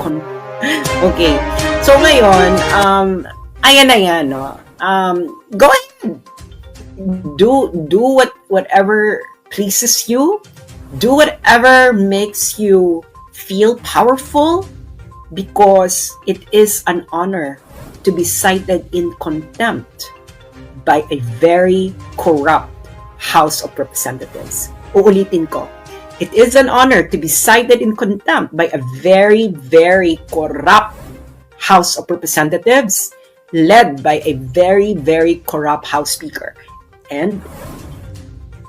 con- Okay. So ngayon, um ayan na yan, no. Um go ahead. Do do what whatever pleases you. Do whatever makes you feel powerful because it is an honor to be cited in contempt by a very corrupt House of Representatives. Uulitin ko. It is an honor to be cited in contempt by a very, very corrupt House of Representatives led by a very, very corrupt House Speaker. And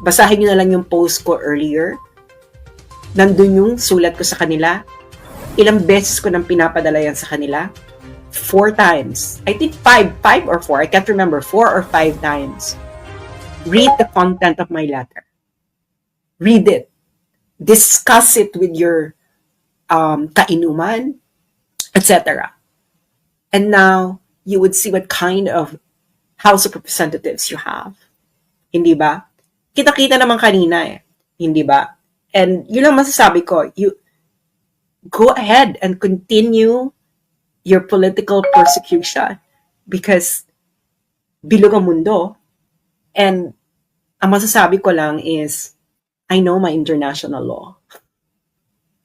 basahin nyo na lang yung post ko earlier. Nandun yung sulat ko sa kanila. Ilang beses ko nang pinapadala yan sa kanila. Four times. I think five, five or four. I can't remember. Four or five times. Read the content of my letter. Read it. Discuss it with your um, kainuman, etc. And now, you would see what kind of House of Representatives you have. Hindi ba? Kita-kita naman kanina eh. Hindi ba? And yun lang masasabi ko, you go ahead and continue your political persecution because bilog ang mundo. And ang masasabi ko lang is, I know my international law.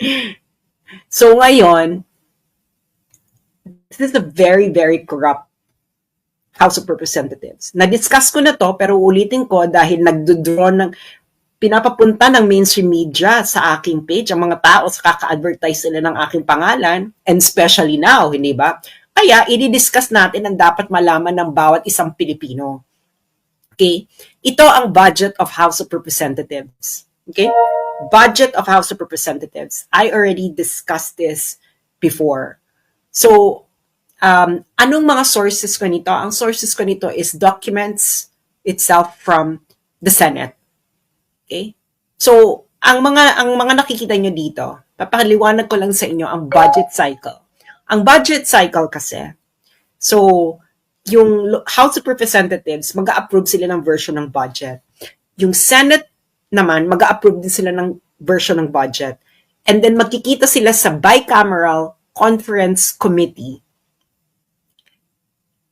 so ngayon, this is a very, very corrupt House of Representatives. Na-discuss ko na to, pero ulitin ko dahil nagdodraw ng pinapapunta ng mainstream media sa aking page, ang mga tao sa kaka-advertise sila ng aking pangalan, and especially now, hindi ba? Kaya, i-discuss natin ang dapat malaman ng bawat isang Pilipino. Okay? Ito ang budget of House of Representatives. Okay? Budget of House of Representatives. I already discussed this before. So, um, anong mga sources ko nito? Ang sources ko nito is documents itself from the Senate. Okay? So, ang mga ang mga nakikita nyo dito, papaliwanag ko lang sa inyo ang budget cycle. Ang budget cycle kasi, so, yung House of Representatives, mag-approve sila ng version ng budget. Yung Senate naman, mag-approve din sila ng version ng budget. And then magkikita sila sa bicameral conference committee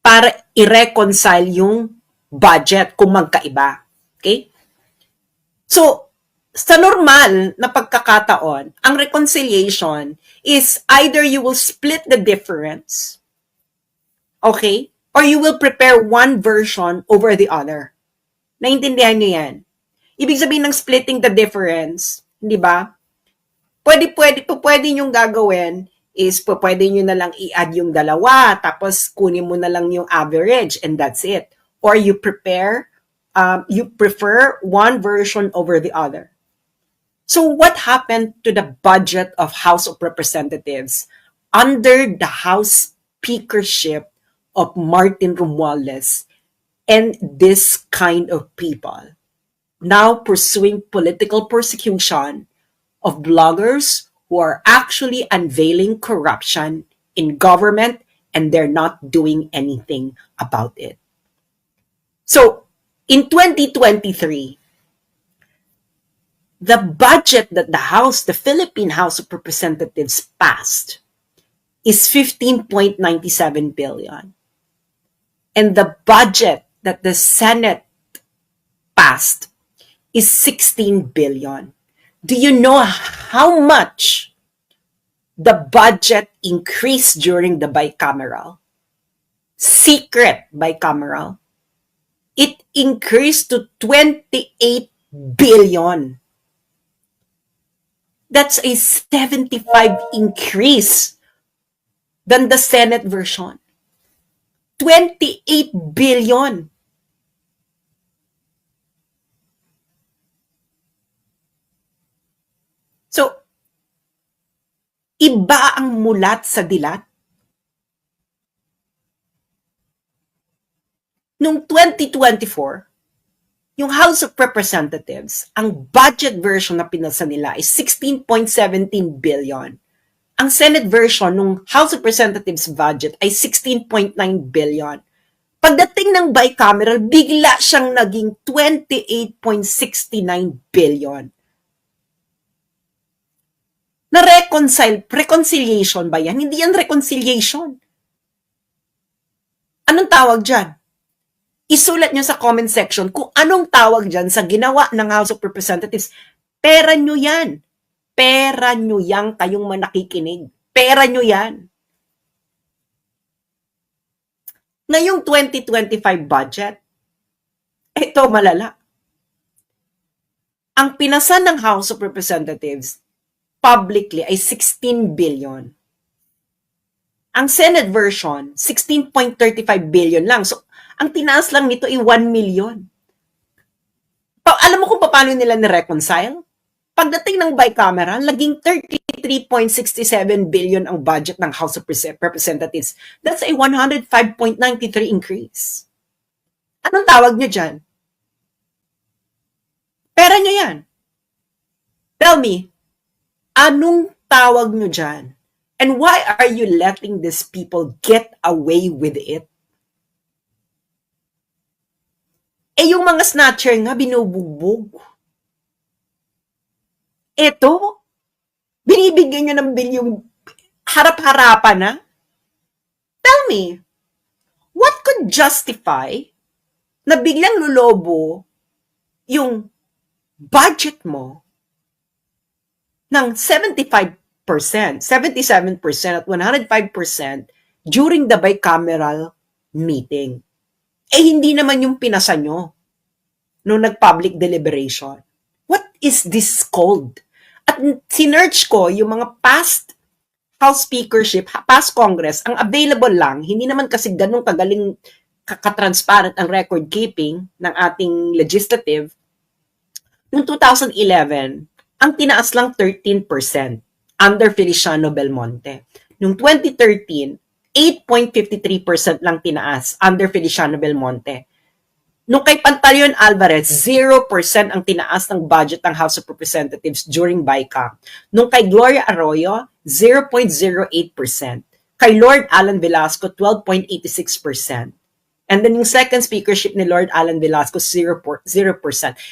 para i-reconcile yung budget kung magkaiba. Okay? So, sa normal na pagkakataon, ang reconciliation is either you will split the difference, okay? Or you will prepare one version over the other. Naintindihan niyo yan? Ibig sabihin ng splitting the difference, di ba? Pwede, pwede, pwede yung gagawin is pwede nyo na lang i-add yung dalawa, tapos kunin mo na lang yung average, and that's it. Or you prepare, um, you prefer one version over the other. So what happened to the budget of House of Representatives under the House speakership of Martin Romualdez and this kind of people now pursuing political persecution of bloggers who are actually unveiling corruption in government and they're not doing anything about it. So, in 2023, the budget that the House, the Philippine House of Representatives passed is 15.97 billion. And the budget that the Senate passed is 16 billion. Do you know how much the budget increased during the bicameral? Secret bicameral. It increased to 28 billion. That's a 75 increase than the Senate version. 28 billion. Iba ang mulat sa dilat. Noong 2024, yung House of Representatives, ang budget version na pinasa nila is 16.17 billion. Ang Senate version ng House of Representatives budget ay 16.9 billion. Pagdating ng bicameral, bigla siyang naging 28.69 billion. Na reconcile, reconciliation ba yan? Hindi yan reconciliation. Anong tawag dyan? Isulat nyo sa comment section kung anong tawag dyan sa ginawa ng House of Representatives. Pera nyo yan. Pera nyo yan kayong manakikinig. Pera nyo yan. Ngayong 2025 budget, ito malala. Ang pinasan ng House of Representatives publicly ay 16 billion. Ang Senate version, 16.35 billion lang. So, ang tinaas lang nito ay 1 million. Pa- alam mo kung paano nila ni-reconcile? Pagdating ng bicameral, laging 33.67 billion ang budget ng House of Repres- Representatives. That's a 105.93 increase. Anong tawag nyo dyan? Pera nyo yan. Tell me, anong tawag nyo dyan? And why are you letting these people get away with it? Eh yung mga snatcher nga, binubugbog. Eto, binibigyan nyo ng bilyong harap-harapan na? Tell me, what could justify na biglang lulobo yung budget mo ng 75%, 77% at 105% during the bicameral meeting. Eh, hindi naman yung pinasa nyo nung nag-public deliberation. What is this called? At sinerch ko yung mga past House Speakership, past Congress, ang available lang, hindi naman kasi ganun kagaling kakatransparent ang record keeping ng ating legislative, noong 2011, ang tinaas lang 13% under Feliciano Belmonte. Noong 2013, 8.53% lang tinaas under Feliciano Belmonte. Nung kay Pantaleon Alvarez, 0% ang tinaas ng budget ng House of Representatives during BICA. Nung kay Gloria Arroyo, 0.08%. Kay Lord Alan Velasco, 12.86%. And then yung second speakership ni Lord Alan Velasco, 0%. 0%.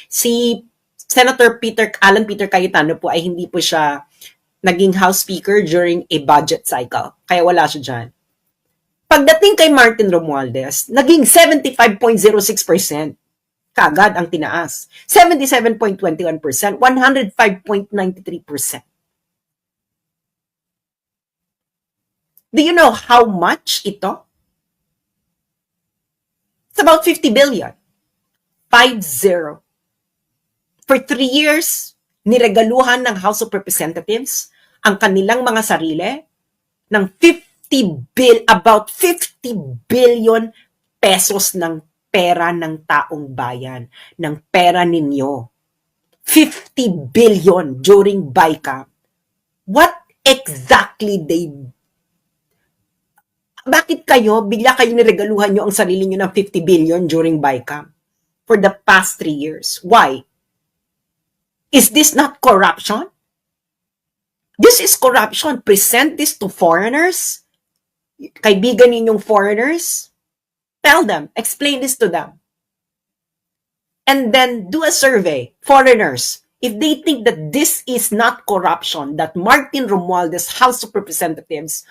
Si Senator Peter Alan Peter Cayetano po ay hindi po siya naging House Speaker during a budget cycle. Kaya wala siya dyan. Pagdating kay Martin Romualdez, naging 75.06%. Kagad ang tinaas. 77.21%, 105.93%. Do you know how much ito? It's about 50 billion. 5-0. For three years, niregaluhan ng House of Representatives ang kanilang mga sarili ng 50 bill, about 50 billion pesos ng pera ng taong bayan, ng pera ninyo. 50 billion during BICAM. What exactly they bakit kayo, bigla kayo niregaluhan nyo ang sarili nyo ng 50 billion during BICAM for the past three years? Why? Is this not corruption? This is corruption. Present this to foreigners. Kaibigan ninyong foreigners. Tell them, explain this to them. And then do a survey, foreigners. If they think that this is not corruption, that Martin Romualdez House of Representatives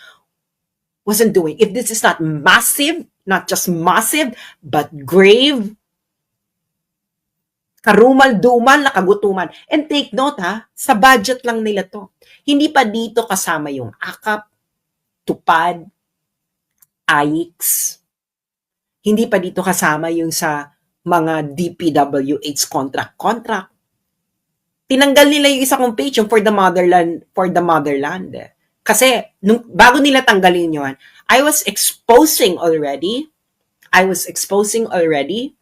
wasn't doing, if this is not massive, not just massive, but grave, karumal-dumal na. And take note ha, sa budget lang nila to. Hindi pa dito kasama yung AKAP, TUPAD, AIX. Hindi pa dito kasama yung sa mga DPWH contract-contract. Tinanggal nila yung isa kong page, yung for the motherland, for the motherland. Kasi, nung, bago nila tanggalin yun, I was exposing already, I was exposing already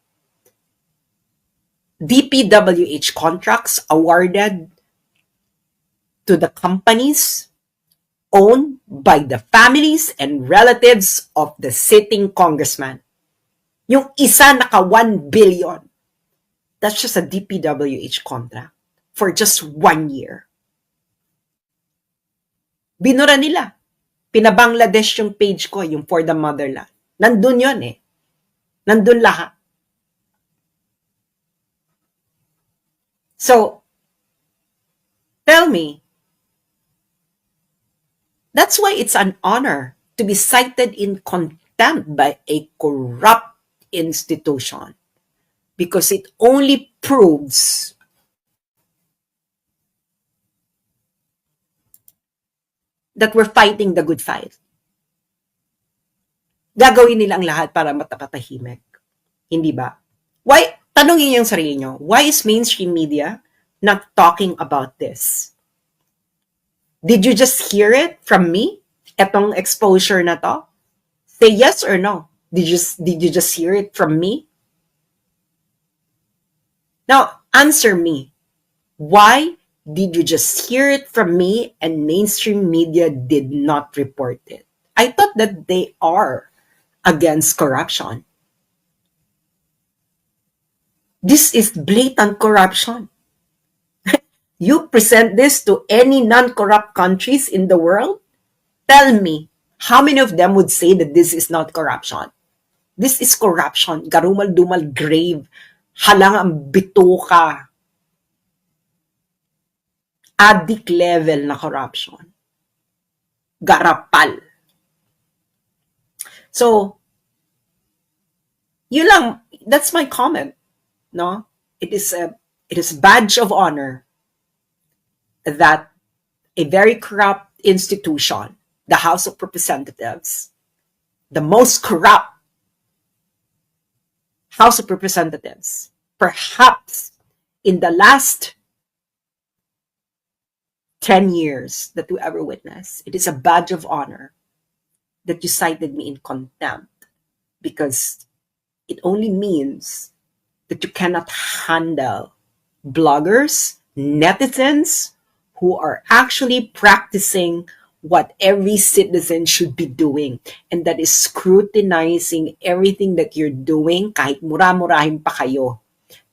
DPWH contracts awarded to the companies owned by the families and relatives of the sitting congressman. Yung isa naka 1 billion. That's just a DPWH contract for just one year. Binura nila. Pinabangladesh yung page ko, yung for the motherland. Nandun yun eh. Nandun lahat. So, tell me, That's why it's an honor to be cited in contempt by a corrupt institution because it only proves that we're fighting the good fight. Gagawin nila ang lahat para matapatahimik. Hindi ba? Why, tanongin niyo yung sarili niyo, why is mainstream media not talking about this? Did you just hear it from me? Etong exposure na to? Say yes or no. Did you, did you just hear it from me? Now, answer me. Why did you just hear it from me and mainstream media did not report it? I thought that they are against corruption. This is blatant corruption. you present this to any non-corrupt countries in the world? Tell me, how many of them would say that this is not corruption? This is corruption. Garumal-dumal grave. Halang ang bituka. Addict level na corruption. Garapal. So, yun lang, that's my comment. No? It is a it is badge of honor that a very corrupt institution, the House of Representatives, the most corrupt House of Representatives, perhaps in the last 10 years that we ever witnessed, it is a badge of honor that you cited me in contempt because it only means that you cannot handle bloggers, netizens who are actually practicing what every citizen should be doing. And that is scrutinizing everything that you're doing kahit mura-murahin pa kayo.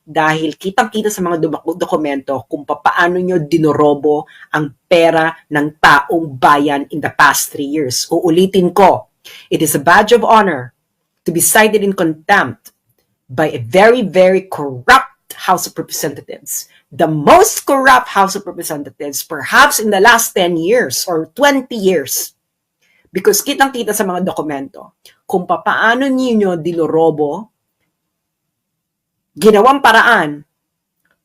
Dahil kitang-kita sa mga dokumento kung paano nyo dinorobo ang pera ng taong bayan in the past three years. Uulitin ko, it is a badge of honor to be cited in contempt by a very, very corrupt House of Representatives. The most corrupt House of Representatives perhaps in the last 10 years or 20 years. Because kitang-kita sa mga dokumento kung paano ninyo dilorobo, ginawang paraan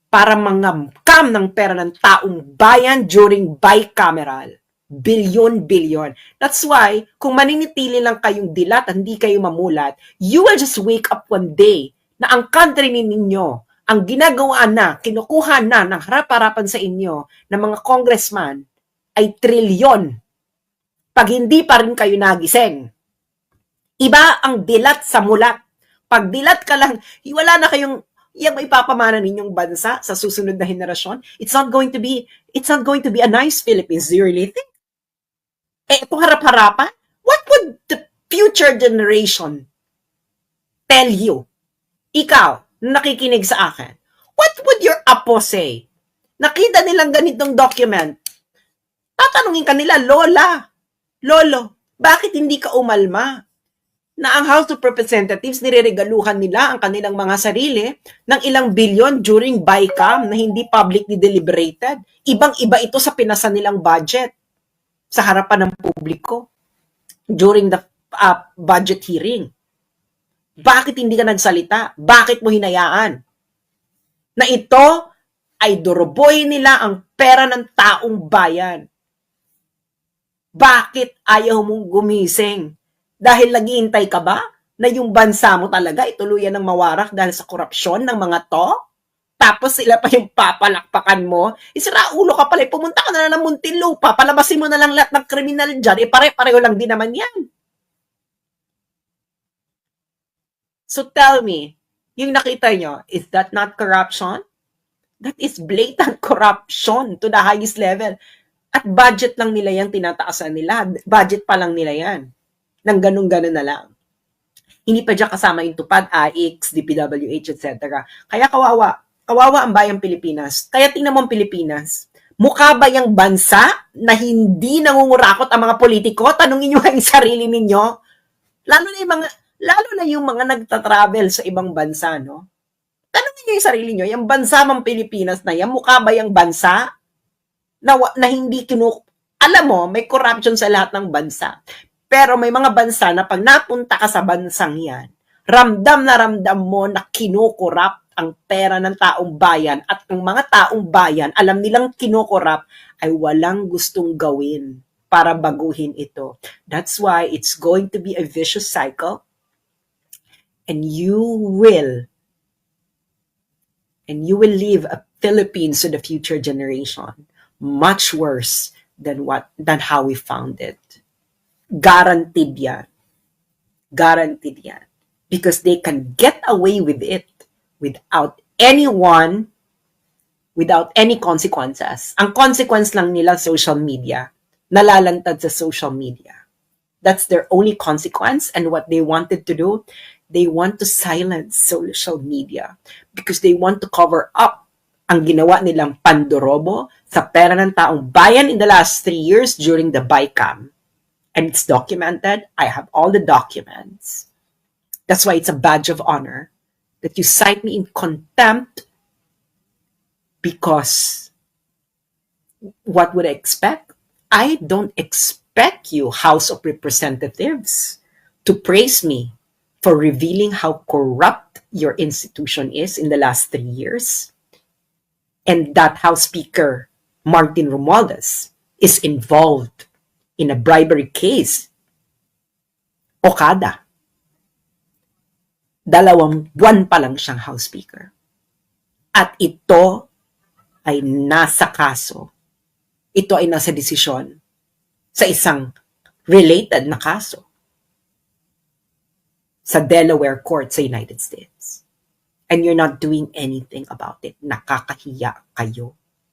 para mangamkam ng pera ng taong bayan during bicameral. Bilyon-bilyon. That's why, kung maninitili lang kayong dilat, hindi kayo mamulat, you will just wake up one day na ang country ninyo, ang ginagawa na, kinukuha na ng harap-harapan sa inyo ng mga congressman ay trilyon. Pag hindi pa rin kayo nagising. Iba ang dilat sa mulat. Pag dilat ka lang, wala na kayong yung maipapamana ninyong bansa sa susunod na henerasyon. It's not going to be, it's not going to be a nice Philippines. Do you really think? Eh, itong harap-harapan, what would the future generation tell you? Ikaw, na nakikinig sa akin, what would your apo say? Nakita nilang ganitong document. Tatanungin ka nila, Lola, Lolo, bakit hindi ka umalma? Na ang House of Representatives, nireregaluhan nila ang kanilang mga sarili ng ilang bilyon during BICAM na hindi publicly deliberated. Ibang-iba ito sa pinasa nilang budget sa harapan ng publiko during the uh, budget hearing. Bakit hindi ka nagsalita? Bakit mo hinayaan? Na ito ay doroboy nila ang pera ng taong bayan. Bakit ayaw mong gumising? Dahil naghihintay ka ba na yung bansa mo talaga ituluyan ng mawarak dahil sa korupsyon ng mga to? Tapos sila pa yung papalakpakan mo. Isira ulo ka pala. Pumunta ka na lang ng Muntinlupa. Palabasin mo na lang lahat ng kriminal dyan. Eh, pare-pareho lang din naman yan. So tell me, yung nakita nyo, is that not corruption? That is blatant corruption to the highest level. At budget lang nila yan, tinataasan nila. Budget pa lang nila yan. Nang ganun-ganun na lang. Hindi pa dyan kasama yung tupad, AX, DPWH, etc. Kaya kawawa. Kawawa ang bayang Pilipinas. Kaya tingnan mo ang Pilipinas. Mukha ba yung bansa na hindi nangungurakot ang mga politiko? Tanungin nyo yung sarili ninyo. Lalo na yung mga, lalo na yung mga nagta-travel sa ibang bansa, no? Tanungin nyo yung sarili nyo, yung bansa mang Pilipinas na yan, mukha ba yung bansa na, na hindi kinu, Alam mo, may corruption sa lahat ng bansa. Pero may mga bansa na pag napunta ka sa bansang yan, ramdam na ramdam mo na kinukurap ang pera ng taong bayan at ang mga taong bayan, alam nilang kinukurap ay walang gustong gawin para baguhin ito. That's why it's going to be a vicious cycle and you will and you will leave a Philippines to the future generation much worse than what than how we found it. Guaranteed yan. Guaranteed yan. Because they can get away with it without anyone without any consequences. Ang consequence lang nila social media. Nalalantad sa social media. That's their only consequence and what they wanted to do, they want to silence social media because they want to cover up ang ginawa nilang pandorobo sa pera ng taong bayan in the last three years during the BICAM. And it's documented. I have all the documents. That's why it's a badge of honor that you cite me in contempt because what would I expect? I don't expect you, House of Representatives, to praise me for revealing how corrupt your institution is in the last three years. And that House Speaker, Martin Romualdez, is involved in a bribery case. Okada. Dalawang buwan pa lang siyang House Speaker. At ito ay nasa kaso. Ito ay nasa desisyon sa isang related na kaso sa Delaware Court sa United States. And you're not doing anything about it. Nakakahiya kayo.